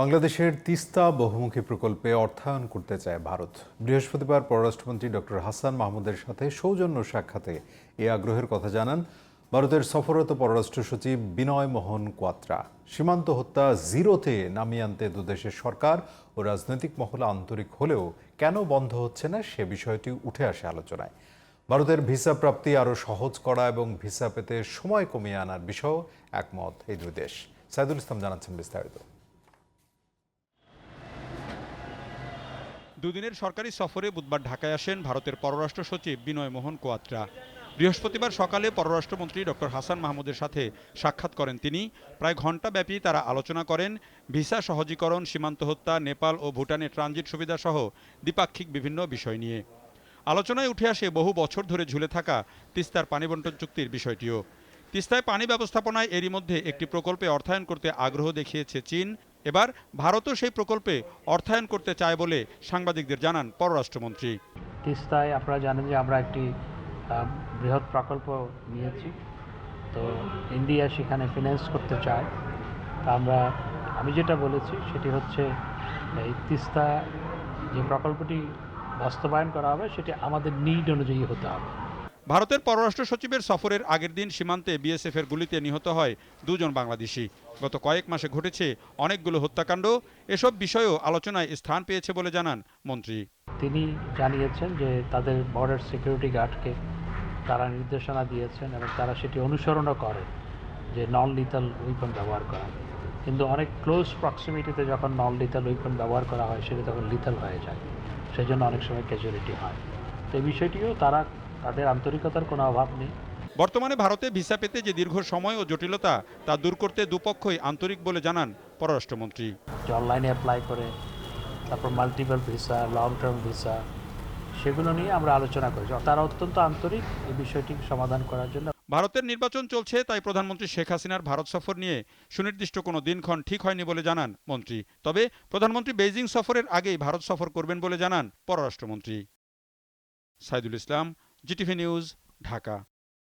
বাংলাদেশের তিস্তা বহুমুখী প্রকল্পে অর্থায়ন করতে চায় ভারত। বৃহস্পতিবার পররাষ্ট্রমন্ত্রী ডক্টর হাসান মাহমুদের সাথে সৌজন্য সাক্ষাতে এই আগ্রহের কথা জানান ভারতের সফররত পররাষ্ট্র সচিব বিনয় মোহন কোয়াত্রা। সীমান্ত হত্যা জিরোতে নামিয়ে আনতে দুদেশের সরকার ও রাজনৈতিক মহল আন্তরিক হলেও কেন বন্ধ হচ্ছে না সে বিষয়টি উঠে আসে আলোচনায়। ভারতের ভিসা প্রাপ্তি আরও সহজ করা এবং ভিসা পেতে সময় কমিয়ে আনার বিষয়েও একমত এই দুই দেশ। সাইদুল ইসলাম জানাচ্ছেন বিস্তারিত। দুদিনের সরকারি সফরে বুধবার ঢাকায় আসেন ভারতের পররাষ্ট্র সচিব বিনয় মোহন কোয়াত্রা। বৃহস্পতিবার সকালে পররাষ্ট্রমন্ত্রী ডক্টর হাসান মাহমুদের সাথে সাক্ষাৎ করেন তিনি। প্রায় ঘণ্টাব্যাপী তারা আলোচনা করেন। ভিসা সহজীকরণ, সীমান্ত হত্যা, নেপাল ও ভুটানে ট্রানজিট সুবিধা সহ দ্বিপাক্ষিক বিভিন্ন বিষয় নিয়ে। আলোচনায় উঠে আসে বহু বছর ধরে ঝুলে থাকা তিস্তার পানি বন্টন চুক্তির বিষয়টিও। তিস্তায় পানি ব্যবস্থাপনায় এরই মধ্যে একটি প্রকল্পে অর্থায়ন করতে আগ্রহ দেখিয়েছে চীন। এবার ভারতও সেই প্রকল্পে অর্থায়ন করতে চায় বলে সাংবাদিকদের জানান পররাষ্ট্রমন্ত্রী। তিস্তায় আপনারা জানেন যে আমরা একটি বৃহৎ প্রকল্প নিয়েছি। তো ইন্ডিয়া সেখানে ফিনান্স করতে চায়। তা আমরা, আমি যেটা বলেছি সেটি হচ্ছে, এই তিস্তা যে প্রকল্পটি বাস্তবায়ন করা হবে সেটি আমাদের নিড অনুযায়ী হতে হবে। ভারতের পররাষ্ট্র সচিবের সফরের আগের দিন সীমান্তে বিএসএফ এর গুলিতে নিহত হয় দুজন বাংলাদেশি। গত কয়েক মাসে ঘটেছে অনেকগুলো হত্যাকাণ্ড। এসব বিষয়েও আলোচনায় স্থান পেয়েছে বলে জানান মন্ত্রী। তিনি জানিয়েছেন যে তাদের বর্ডার সিকিউরিটি গার্ডকে তারা নির্দেশনা দিয়েছেন এবং তারা সেটি অনুসরণও করে যে নন লিথাল উইপন ব্যবহার করা। কিন্তু অনেক ক্লোজ প্রক্সিমিটিতে যখন নন লিথাল উইপন ব্যবহার করা হয়, সেটা তখন লিথাল হয়ে যায়। সেই জন্য অনেক সময় ক্যাজুয়ালিটি হয়। তো এই বিষয়টিও তারা তাদের আন্তরিকতার কোনো অভাব নেই। বর্তমানে ভারতে ভিসা পেতে যে দীর্ঘ সময় ও জটিলতা তা দূর করতে দুপক্ষই আন্তরিক বলে জানান পররাষ্ট্রমন্ত্রী। যে অনলাইনে অ্যাপ্লাই করে তারপর multiple visa long term visa সেগুলো নিয়ে আমরা আলোচনা করেছি। তারা অত্যন্ত আন্তরিক এই বিষয়টি সমাধান করার জন্য। ভারতের নির্বাচন চলছে তাই প্রধানমন্ত্রী শেখ হাসিনার ভারত সফর নিয়ে সুনির্দিষ্ট কোনো দিনক্ষণ ঠিক হয়নি বলে জানান মন্ত্রী। তবে প্রধানমন্ত্রী বেইজিং সফরের আগেই ভারত সফর করবেন বলে জানান পররাষ্ট্রমন্ত্রী। Saidul Islam Zee TV news Dhaka